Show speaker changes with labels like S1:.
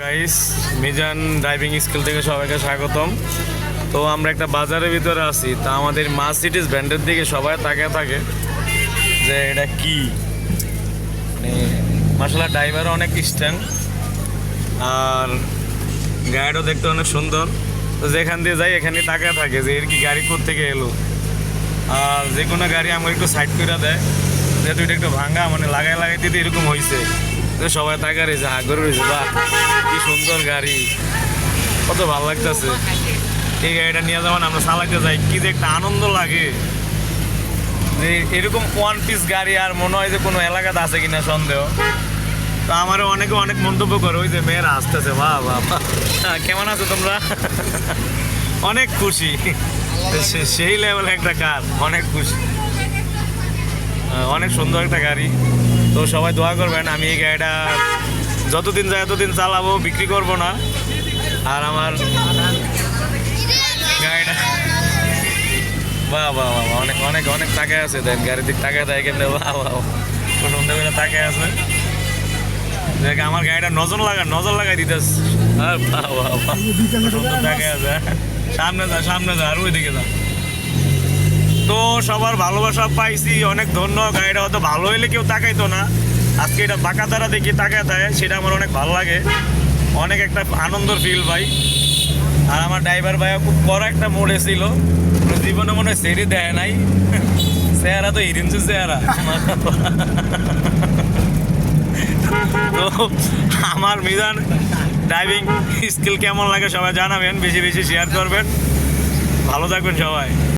S1: Guys Mizan driving school থেকে সবাইকে স্বাগতম। তো আমরা একটা বাজারের ভিতরে আছি, তা আমাদের মার্সিডিস ব্র্যান্ডের দিকে সবাই তাকিয়ে থাকে যে এটা কি? মানে মাসালা ড্রাইভার অনেক স্ট্যান্ড আর গাড়িটাও দেখতে অনেক সুন্দর। তো যেখান দিয়ে যাই এখানে তাকিয়ে থাকে যে এর কি গাড়ি থেকে এলো। আর যে কোনো গাড়ি আমাকে একটু সাইড করে দেয়, যেহেতু এটা একটু ভাঙা মানে লাগাই লাগাই দিতে এরকম হয়েছে সবাই তাকা রয়েছে হাগর রয়েছে বাহ, কি সুন্দর গাড়ি। কত ভালো লাগতেছে। এই গাড়িটা নিয়ে যাবেন আমরা চালাতে যাই, কি যে একটা আনন্দ লাগে। যে এরকম ওয়ান পিস গাড়ি আর মনে হয় যে কোনো এলাকাতে আছে কিনা সন্দেহ। তো আমারও অনেকে অনেক মন্তব্য করে, ওই যে মেয়েরা আসতেছে বাহ বাহ কেমন আছো তোমরা? অনেক খুশি। সেই লেভেল একটা কার অনেক খুশি। অনেক সুন্দর একটা গাড়ি। তো সবাই দোয়া করবেন, আমি এই গাড়িটা যতদিন যায় ততদিন চালাবো, বিক্রি করব না। আর আমার গাড়িটা বাহ বাহ বাহ অনেক অনেক অনেক টাকায় আছে, দেন গাড়ির দিক টাকা দেয় কিন্তু, বাহ বাহ সুন্দর করে টাকায় আছে। দেখ, আমার গাড়িটা নজর লাগা নজর লাগাই দিতেস আর বাহ বাহ বাহ সুন্দর আছে। সামনে যা সামনে যা, আর ওইদিকে যা। তো সবার ভালোবাসা পাইছি, অনেক ধন্য গাড়িটা হয়তো ভালো হইলে কেউ তাকাইতো না। আজকে এটা বাঁকা দ্বারা দেখি তাকায় থাকে সেটা আমার অনেক ভালো লাগে। অনেক একটা আনন্দর ফিল ভাই আর আমার ড্রাইভার ভাইয়া খুব বড় একটা মোড়ে ছিল। জীবনে মনে হয় সেরি দেয় নাই। চেহারা তো হিরিনছে চেহারা। তো আমার মিজান ড্রাইভিং স্কিল কেমন লাগে সবাই জানাবেন, বেশি বেশি শেয়ার করবেন। ভালো থাকবেন সবাই।